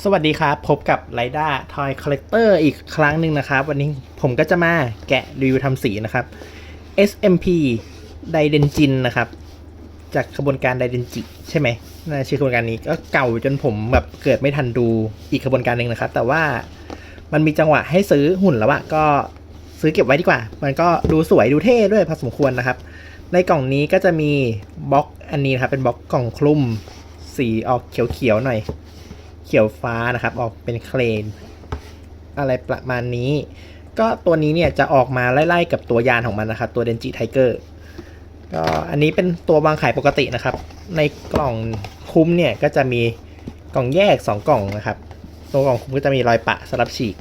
สวัสดีครับ พบกับไ i ด้าทอยคอลเลกเตอร์อีกครั้งหนึ่งนะครับ วันนี้ผมก็จะมาแกะรีวิวทำสีนะครับ SMP ไดเดนจินนะครับ จากขบวนการไดเดนจิ ใช่ไหมน่าชื่อขบวนการนี้ก็เก่าจนผมแบบเกิดไม่ทันดูอีกขบวนการหนึ่งนะครับ แต่ว่ามันมีจังหวะให้ซื้อหุ่นแล้วอะก็ซื้อเก็บไว้ดีกว่า มันก็ดูสวยดูเท่ด้วยพอสมควรนะครับ ในกล่องนี้ก็จะมีบล็อกอันนี้นะครับเป็นบล็อกกล่องคลุมสีออกเขียวๆหน่อย เขียวฟ้านะครับ ออกเป็นเคลนอะไรประมาณนี้ ก็ตัวนี้เนี่ยจะออกมาไล่ๆกับตัวยานของมันนะครับ ตัวเดนจิไทเกอร์ก็อันนี้เป็นตัววางขายปกตินะครับ ในกล่องคุ้มเนี่ยก็จะมีกล่องแยก 2 กล่องนะครับ ตัวกล่องคุ้มก็จะมีรอยปะสลับฉีก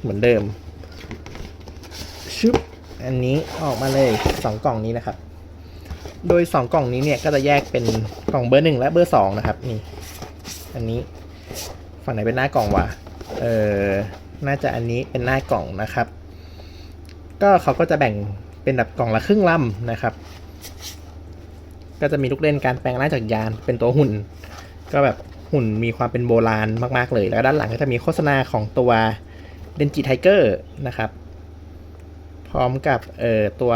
เหมือนเดิมชุบอันนี้ออกมาเลย 2 กล่องนี้นะครับ โดย 2 กล่องนี้เนี่ยก็จะแยกเป็นกล่องเบอร์หนึ่งและเบอร์สองนะครับนี่อันนี้ ฝั่งไหนเป็นหน้ากล่องวะเออน่าจะอันนี้เป็นหน้ากล่องนะครับ ก็เขาก็จะแบ่งเป็นแบบกล่องละครึ่งลำนะครับ ก็จะมีลูกเล่นการแปลงร่างจากยานเป็นตัวหุ่น ก็แบบหุ่นมีความเป็นโบราณมาก ๆ เลย แล้วด้านหลังก็จะมีโฆษณาของตัวเดนจิไทเกอร์นะครับ พร้อมกับเอ่อตัว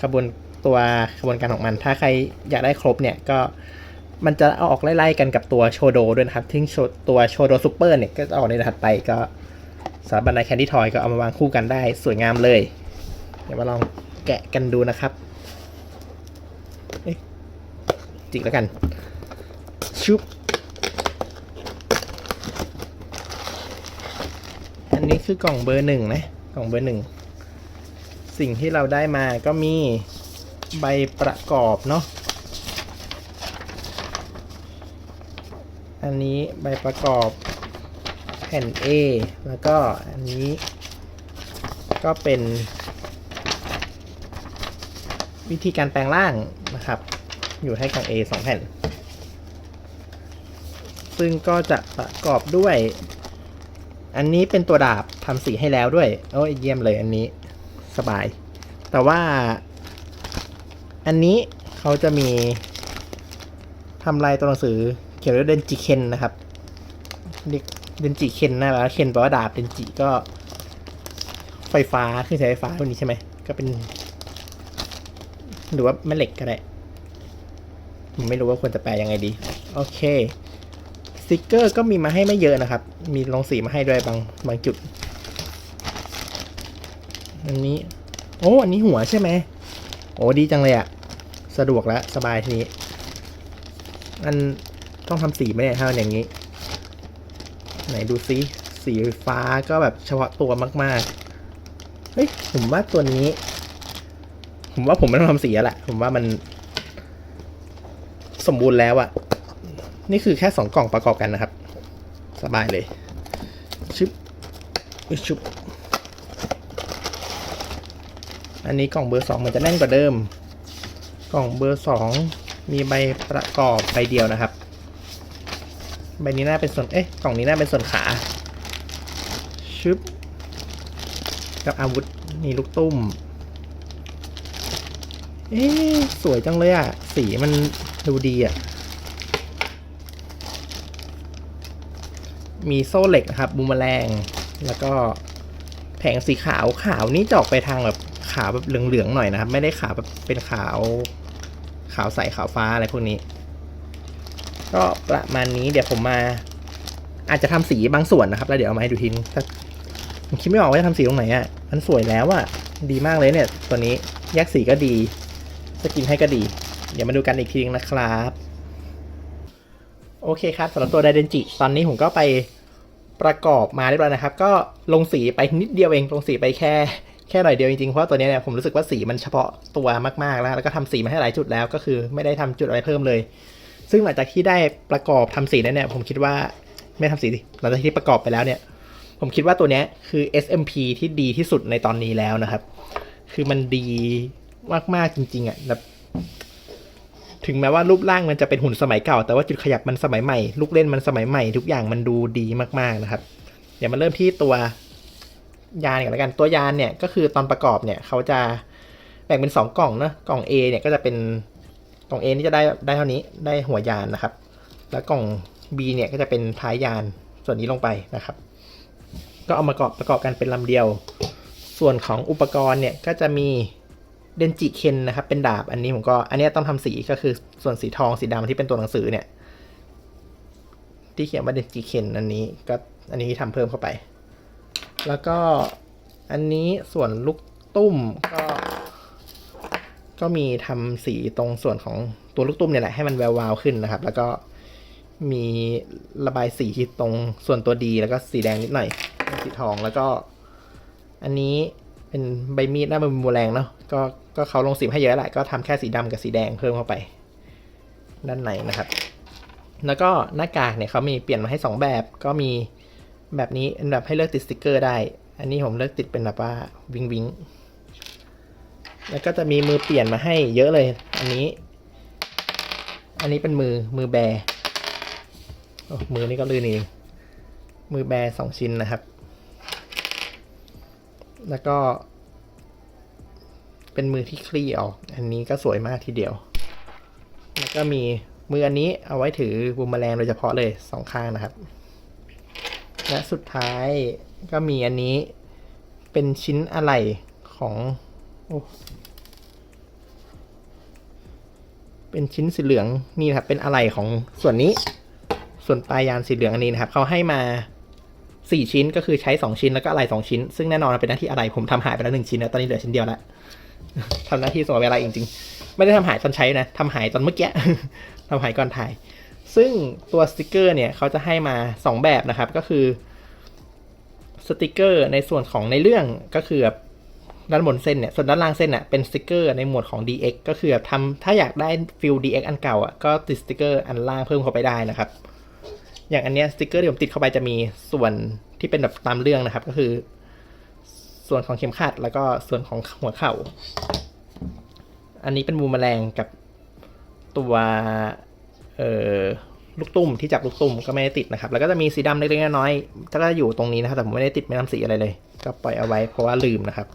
ขบวนตัวขบวนการของมัน ถ้าใครอยากได้ครบเนี่ยก็ มันจะเอาออกไล่ๆกันกับตัวโชโดด้วยนะครับที่ตัวโชโดซูเปอร์เนี่ยก็จะออกในถัดไปก็สำหรับบันไดแคนดี้ทอยก็เอามาวางคู่กันได้สวยงามเลย เดี๋ยวมาลองแกะกันดูนะครับเอ๊ะจิกแล้วกัน ชุบ อันนี้คือกล่องเบอร์หนึ่งนะ กล่องเบอร์หนึ่ง สิ่งที่เราได้มาก็มีใบประกอบเนาะ อันนี้ใบประกอบแผ่น A แล้วก็อันนี้ก็เป็นวิธีการแปลงร่างนะครับ อยู่ให้กล่อง A 2 แผ่น ซึ่งก็จะประกอบด้วย อันนี้เป็นตัวดาบทำสีให้แล้วด้วย โอ้ยเยี่ยมเลยอันนี้สบาย แต่ว่า อันนี้เขาจะมีทำลายตัวหนังสือ ขียนว่าเดนจิเคนนะครับเรียกเดนจิเคนนะแล้วเคนแปลว่าดาบเดนจิก็ไฟฟ้าเครื่องใช้ไฟฟ้าพวกนี้ใช่ไหมก็เป็น หรือว่าแม่เหล็กก็ได้ผมไม่รู้ว่าควรจะแปลยังไงดี โอเคสติกเกอร์ก็มีมาให้ไม่เยอะนะครับ มีลงสีมาให้ด้วยบางบางจุด อันนี้ โอ้อันนี้หัวใช่ไหมโอ้ดีจังเลยอะสะดวกแล้วสบายทีนี้อัน ต้องทำสีไหมเนี่ยถ้ามันอย่างนี้ ไหนดูซิสีฟ้าก็แบบเฉพาะตัวมากๆ เฮ้ย ผมว่าตัวนี้ ผมว่าผมไม่ต้องทำสีแล้วแหละ ผมว่ามัน สมบูรณ์แล้วอะนี่คือแค่สองกล่องประกอบกันนะครับ สบายเลย ชึบอุ๊ยชึบอันนี้กล่องเบอร์สองมันจะแน่นกว่าเดิม กล่องเบอร์สองมีใบประกอบใบเดียวนะครับ ใบนี้น่าเป็นส่วน เอ๊ะ กล่องนี้น่าเป็นส่วนขา ชึบ กับอาวุธ นี่ลูกตุ้ม เอ๊ะ สวยจังเลยอะสีมันดูดีอะมีโซ่เหล็กนะครับบูมแมลง แล้วก็แผงสีขาวขาวนี่จออกไปทางแบบขาวแบบเหลืองๆหน่อยนะครับ ไม่ได้ขาวแบบเป็นขาว ขาวใสขาวฟ้าอะไรพวกนี้ ก็ประมาณนี้เดี๋ยวผมมา อาจจะทำสีบางส่วนนะครับ แล้วเดี๋ยวเอามาให้ดูทีนึงผมคิดไม่ออกว่าจะทำสีตรงไหนอะ มันสวยแล้วอะ ดีมากเลยเนี่ย ตัวนี้แยกสีก็ดี สกินให้ก็ดี เดี๋ยวมาดูกันอีกทีนึงนะครับ โอเคครับสำหรับตัวไดเดนจิ ตอนนี้ผมก็ไปประกอบมาเรียบร้อยนะครับ ก็ลงสีไปนิดเดียวเอง ลงสีไปแค่แค่หน่อยเดียวจริงๆ เพราะว่าตัวนี้เนี่ยผมรู้สึกว่าสีมันเฉพาะตัวมากๆแล้ว แล้วก็ทำสีมาให้หลายจุดแล้ว ก็คือไม่ได้ทำจุดอะไรเพิ่มเลย ซึ่งหลังจากที่ได้ประกอบทำสีแล้วเนี่ยผมคิดว่าไม่ทำสีดิหลังจากที่ประกอบไปแล้วเนี่ย ผมคิดว่าตัวเนี้ยคือ SMP ที่ดีที่สุดในตอนนี้แล้วนะครับ คือมันดีมากๆจริง ๆอะแบบถึงแม้ว่ารูปร่างมันจะเป็นหุ่นสมัยเก่า แต่ว่าจุดขยับมันสมัยใหม่ ลูกเล่นมันสมัยใหม่ ทุกอย่างมันดูดีมากๆนะครับ เดี๋ยวมาเริ่มที่ตัวยานกันแล้วกัน ตัวยานเนี่ยก็คือตอนประกอบเนี่ยเขาจะแบ่งเป็นสองกล่องเนะกล่อง A เนี่ยก็จะเป็น กล่อง A นี่จะได้ได้เท่านี้ได้หัวยานนะครับ แล้วกล่อง B เนี่ยก็จะเป็นท้ายยานส่วนนี้ลงไปนะครับ ก็เอามาประกอบประกอบกันเป็นลำเดียว ส่วนของอุปกรณ์เนี่ยก็จะมีเดนจิเคนนะครับเป็นดาบอันนี้ผมก็อันนี้ต้องทำสีก็คือส่วนสีทองสีดำที่เป็นตัวหนังสือเนี่ย ที่เขียนว่าเดนจิเคนอันนี้ก็อันนี้ทำเพิ่มเข้าไป แล้วก็อันนี้ส่วนลูกตุ้มก็ ก็มีทำสีตรงส่วนของตัวลูกตุ้มเนี่ยแหละให้มันแวววาวขึ้นนะครับ แล้วก็มีระบายสีที่ตรงส่วนตัวดีแล้วก็สีแดงนิดหน่อยสีทองแล้วก็ อันนี้เป็นใบมีดหน้ามันบูแรงเนาะก็ก็เขาลงสีให้เยอะแหละก็ทำแค่สีดำกับสีแดงเพิ่มเข้าไป ด้านในนะครับ แล้วก็หน้ากากเนี่ยเขามีเปลี่ยนมาให้สองแบบก็มีแบบนี้เป็นแบบให้เลือกติดสติกเกอร์ได้ อันนี้ผมเลือกติดเป็นแบบว่าวิงวิง แล้วก็จะมีมือเปลี่ยนมาให้เยอะเลย อันนี้ อันนี้เป็นมือมือแบร์โอ้มือนี่ก็ลื่นเองมือแบร์สองชิ้นนะครับ แล้วก็ เป็นมือที่คลี่ออก อันนี้ก็สวยมากทีเดียว แล้วก็มีมืออันนี้เอาไว้ถือบูมแมลงโดยเฉพาะเลยสองข้างนะครับ และสุดท้ายก็มีอันนี้เป็นชิ้นอะไหล่ของ เป็นชิ้นสีเหลืองนี่นะครับ เป็นอะไหล่ของส่วนนี้ ส่วนปลายยานสีเหลืองอันนี้นะครับเขาให้มาสี่ชิ้นก็คือใช้สองชิ้นแล้วก็อะไหล่สองชิ้น ซึ่งแน่นอนเป็นหน้าที่อะไหล่ผมทำหายไปแล้วหนึ่งชิ้นนะตอนนี้เหลือชิ้นเดียวละทำหน้าที่ส่งเวลาจริงๆ ไม่ได้ทำหายตอนใช้นะทำหายตอนเมื่อกี้ทำหายก่อนถ่าย ซึ่งตัวสติกเกอร์เนี่ยเขาจะให้มา 2 แบบนะครับก็คือสติกเกอร์ในส่วนของในเรื่องก็คือแบบ ด้านบนเส้นเนี่ย ส่วนด้านล่างเส้นเน่ะเป็นสติกเกอร์ในหมวดของ DX ก็คือแบบทำถ้าอยากได้ฟิล DX อันเก่าอะก็ติดสติกเกอร์อันล่างเพิ่มเข้าไปได้นะครับ อย่างอันเนี้ยสติกเกอร์ที่ผมติดเข้าไปจะมีส่วนที่เป็นแบบตามเรื่องนะครับ ก็คือ ส่วนของเข็มขัดแล้วก็ส่วนของหัวเข่า อันนี้เป็นมูมแมลงกับตัวเอ่อลูกตุ้มที่จับลูกตุ้มก็ไม่ได้ติดนะครับ แล้วก็จะมีสีดำเล็กๆน้อยๆก็จะอยู่ตรงนี้นะครับ แต่ผมไม่ได้ติดไม่ทำสีอะไรเลย ก็ปล่อยเอาไว้เพราะว่าลืมนะครับ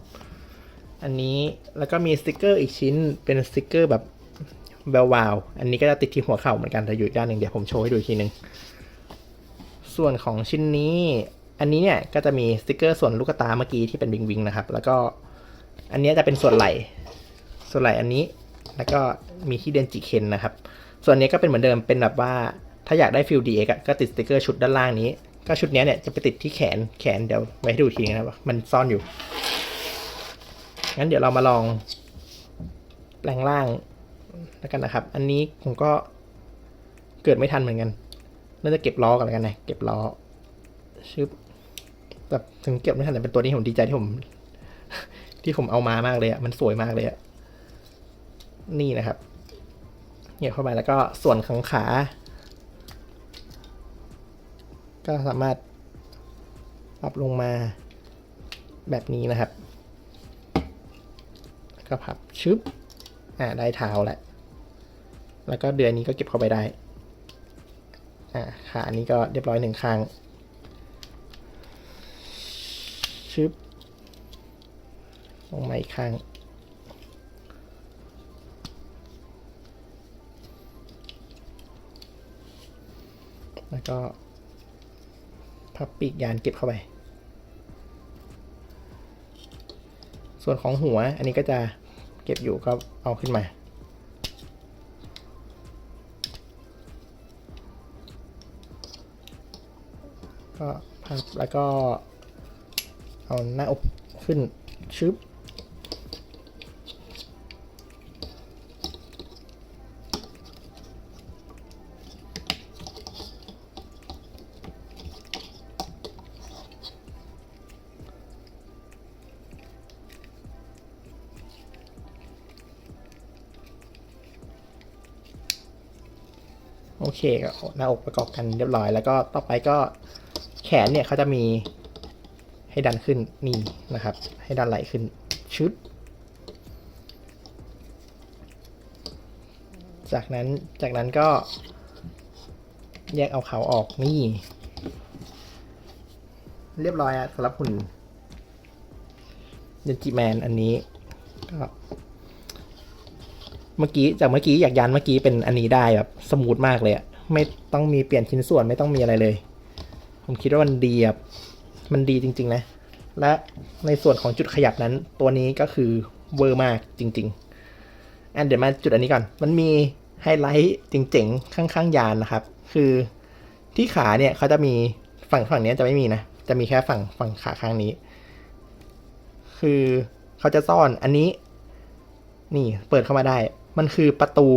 อันนี้แล้วก็มีสติกเกอร์อีกชิ้นเป็นสติกเกอร์แบบแวววาว อันนี้ก็จะติดที่หัวเข่าเหมือนกันแต่อยู่อีกด้านหนึ่งเดี๋ยวผมโชว์ให้ดูอีกทีหนึ่งส่วนของชิ้นนี้ อันนี้เนี่ยก็จะมีสติกเกอร์ส่วนลูกตาเมื่อกี้ที่เป็นวิงวิงนะครับ แล้วก็อันนี้จะเป็นส่วนไหล่ส่วนไหล่อันนี้แล้วก็มีที่เดนจิเคนนะครับ ส่วนนี้ก็เป็นเหมือนเดิมเป็นแบบว่าถ้าอยากได้ฟิลดีเอ็กก็ติดสติกเกอร์ชุดด้านล่างนี้ ก็ชุดนี้เนี่ยจะไปติดที่แขนแขนเดี๋ยวไว้ให้ดูทีนะครับมันซ่อนอยู่ งั้นเดี๋ยวเรามาลองแปลงร่างแล้วกันนะครับ อันนี้ผมก็เกิดไม่ทันเหมือนกัน น่าจะเก็บล้อกันแล้วกันนะเก็บล้อชึบแต่ถึงเก็บไม่ทันแต่เป็นตัวนี้ผมดีใจที่ผม ที่ผมเอามามากเลยอะมันสวยมากเลยอะนี่นะครับเหยียบเข้าไปแล้วก็ส่วนของขา ก็สามารถปรับลงมาแบบนี้นะครับ ก็พับชึบอ่าได้เท้าแล้วแล้วก็เดือนนี้ก็เก็บเข้าไปได้อ่าขาอันนี้ก็เรียบร้อยหนึ่งข้างชึบลงมาอีกข้างแล้วก็พับปีกยานเก็บเข้าไป ส่วนของหัวอันนี้ก็จะ ก็บอยู่ก็เอาขึ้นมาก็พับแล้วก็เอาหน้าอกขึ้นชึบ เคก็หน้าอกประกอบกันเรียบร้อย แล้วก็ต่อไปก็แขนเนี่ยเขาจะมีให้ดันขึ้นนี่นะครับ ให้ดันไหลขึ้นชึดจากนั้นจากนั้นก็แยกเอาเขาออกนี่ เรียบร้อยอะสำหรับหุ่นเดนจิแมนอันนี้ก็ เมื่อกี้จากเมื่อกี้อยากยันเมื่อกี้เป็นอันนี้ได้แบบสมูทมากเลยอะไม่ต้องมีเปลี่ยนชิ้นส่วนไม่ต้องมีอะไรเลย ผมคิดว่ามันดีแบบมันดีจริง ๆ นะ และในส่วนของจุดขยับนั้น ตัวนี้ก็คือเวอร์มากจริง ๆอันเดี๋ยวมาจุดอันนี้ก่อน มันมีไฮไลท์จริงๆข้างๆยานนะครับ คือที่ขาเนี่ยเขาจะมีฝั่งฝั่งนี้จะไม่มีนะ จะมีแค่ฝั่งฝั่งขาข้างนี้ คือเขาจะซ่อนอันนี้ นี่เปิดเข้ามาได้ มันคือประตู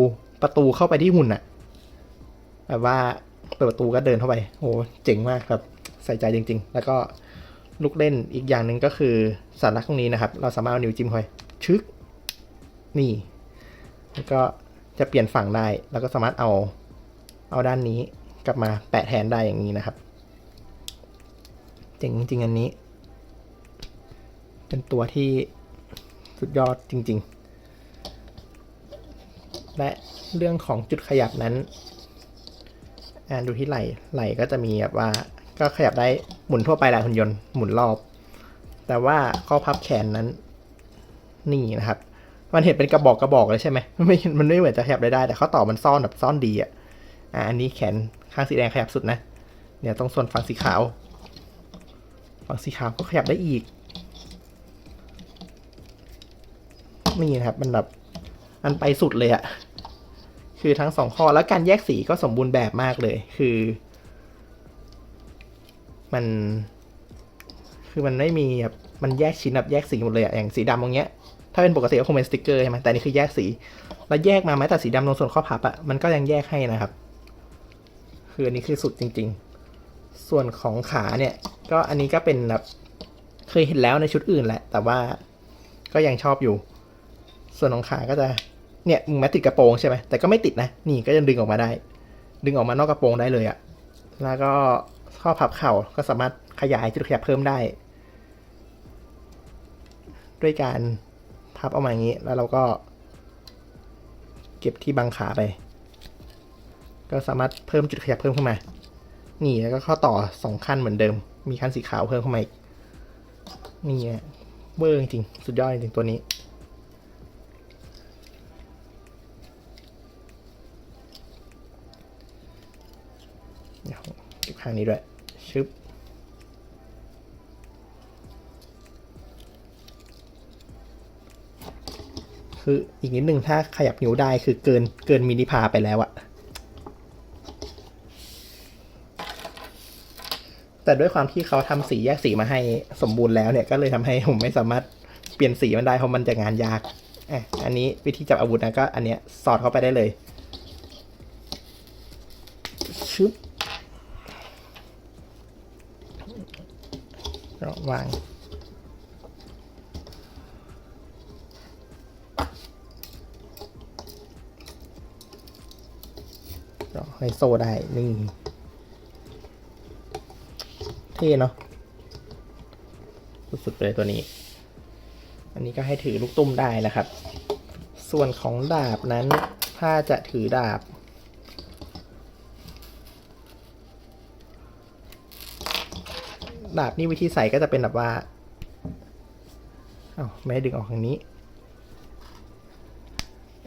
ประตูเข้าไปที่หุ่นอะแบบว่าเปิดประตูก็เดินเข้าไปโอ้เจ๋งมากครับใส่ใจจริง ๆ แล้วก็ลูกเล่นอีกอย่างหนึ่งก็คือสัญลักษณ์ตรงนี้นะครับ เราสามารถเอานิ้วจิ้มเข้าไปชึก นี่ แล้วก็จะเปลี่ยนฝั่งได้ แล้วก็สามารถเอา เอาด้านนี้กลับมาแปะแทนได้อย่างนี้นะครับ เจ๋งจริงอันนี้ เป็นตัวที่สุดยอดจริง ๆ และเรื่องของจุดขยับนั้นอ่าดูที่ไหล่ไหล่ก็จะมีแบบว่าก็ขยับได้หมุนทั่วไปแหละหุ่นยนต์หมุนรอบ แต่ว่าข้อพับแขนนั้น นี่นะครับ มันเห็นเป็นกระบอกกระบอกเลยใช่ไหมมันไม่มันไม่เหมือนจะขยับได้ได้ แต่ข้อต่อมันซ่อนแบบซ่อนดีอะอ่าอันนี้แขนข้างสีแดงขยับสุดนะเนี่ยตรงส่วนฝั่งสีขาว ฝั่งสีขาวก็ขยับได้อีกนี่นะครับมันแบบมันไปสุดเลยอะ คือทั้งสองข้อแล้วการแยกสีก็สมบูรณ์แบบมากเลย คือ มัน คือมันไม่มีแบบมันแยกชิ้นแบบแยกสีหมดเลยอะอย่างสีดำตรงเนี้ย ถ้าเป็นปกติก็คงเป็นสติกเกอร์ใช่ไหมแต่นนี่คือแยกสี แล้วแยกมาแม้แต่สีดำตรงส่วนข้อพับอะมันก็ยังแยกให้นะครับ คืออันนี้คือสุดจริง ๆ ส่วนของขาเนี่ย ก็อันนี้ก็เป็นแบบเคยเห็นแล้วในชุดอื่นแหละ แต่ว่าก็ยังชอบอยู่ ส่วนของขาก็จะ เนี่ยมึงแม้ติดกระโปรงใช่ไหมแต่ก็ไม่ติดนะ นี่ก็ยังดึงออกมาได้ ดึงออกมานอกกระโปรงได้เลยอะแล้วก็ข้อพับเข่าก็สามารถขยายจุดขยับเพิ่มได้ ด้วยการพับออกมาอย่างนี้ แล้วเราก็ เก็บที่บังขาไป ก็สามารถเพิ่มจุดขยับเพิ่มเข้ามา นี่แล้วก็ข้อต่อสองขั้นเหมือนเดิม มีขั้นสีขาวเพิ่มเข้ามาอีกนี่เวอร์จริงสุดยอดจริงตัวนี้ ข้างนี้ด้วย ชึบคืออีกนิดนึงถ้าขยับนิ้วได้คือเกินเกินมินิพาไปแล้วอะแต่ด้วยความที่เขาทำสีแยกสีมาให้สมบูรณ์แล้วเนี่ยก็เลยทำให้ผมไม่สามารถเปลี่ยนสีมันได้เพราะมันจะงานยากอะอันนี้วิธีจับอาวุธนะก็อันเนี้ยสอดเข้าไปได้เลยชึบ แล้วาง ก็ให้โซ่ได้ นี่ เท่เนาะสุดๆไปเลยตัวนี้ อันนี้ก็ให้ถือลูกตุ้มได้นะครับ ส่วนของดาบนั้น ถ้าจะถือดาบ ดาบนี่วิธีใส่ก็จะเป็นแบบว่าเอา้าไม่ให้ดึงออกทางนี้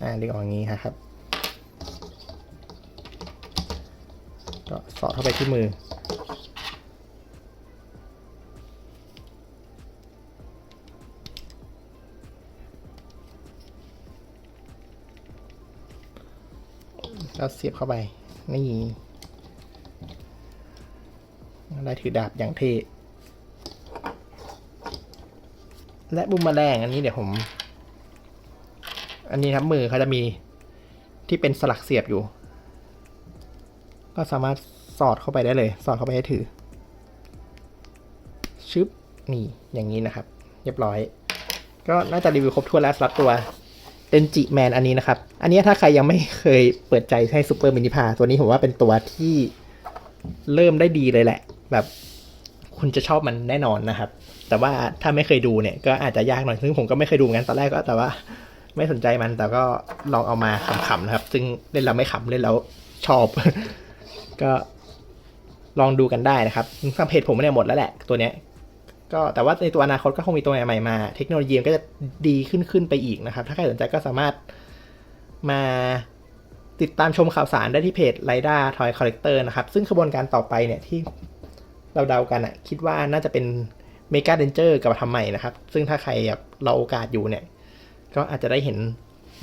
อ่าดึงออกอย่างนี้ครับ ก็สอดเข้าไปที่มือ แล้วเสียบเข้าไป นี่ได้ถือดาบอย่างเท่ และบุมแมลงอันนี้เดี๋ยวผม อันนี้ครับมือเขาจะมีที่เป็นสลักเสียบอยู่ ก็สามารถสอดเข้าไปได้เลย สอดเข้าไปให้ถือ ชึบนี่อย่างนี้นะครับ เรียบร้อย ก็น่าจะรีวิวครบถ้วนแล้วสำหรับตัวเดนจิแมนอันนี้นะครับ อันนี้ถ้าใครยังไม่เคยเปิดใจให้ซูเปอร์มินิพาตัวนี้ผมว่าเป็นตัวที่เริ่มได้ดีเลยแหละ แบบคุณจะชอบมันแน่นอนนะครับ แต่ว่าถ้าไม่เคยดูเนี่ยก็อาจจะยากหน่อยซึ่งผมก็ไม่เคยดูเหมือนตอนแรกก็แต่ว่าไม่สนใจมันแต่ก็ลองเอามาขำๆนะครับ ซึ่งเล่นแล้วไม่ขำเล่นแล้วชอบ ก็ลองดูกันได้นะครับทางเพจผมเนี่ยหมดแล้วแหละตัวเนี้ยก็แต่ว่าในตัวอนาคตก็คงมีตัวใหม่ๆมา เทคโนโลยีก็จะดีขึ้นขึ้นไปอีกนะครับ ถ้าใครสนใจก็สามารถมาติดตามชมข่าวสารได้ที่เพจ l i d a Toy Collector นะครับ ซึ่งขบวนการต่อไปเนี่ยที่เราเดากันอะคิดว่าน่าจะเป็น เมกาเดนเจอร์กับทำใหม่นะครับ ซึ่งถ้าใครแบบรอโอกาสอยู่เนี่ย ก็อาจจะได้เห็น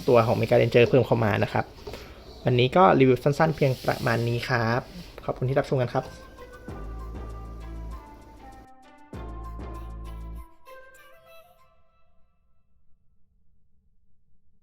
ตัวของเมกาเดนเจอร์เพิ่มเข้ามานะครับ วันนี้ก็รีวิวสั้นๆ เพียงประมาณนี้ครับ ขอบคุณที่รับชมกันครับ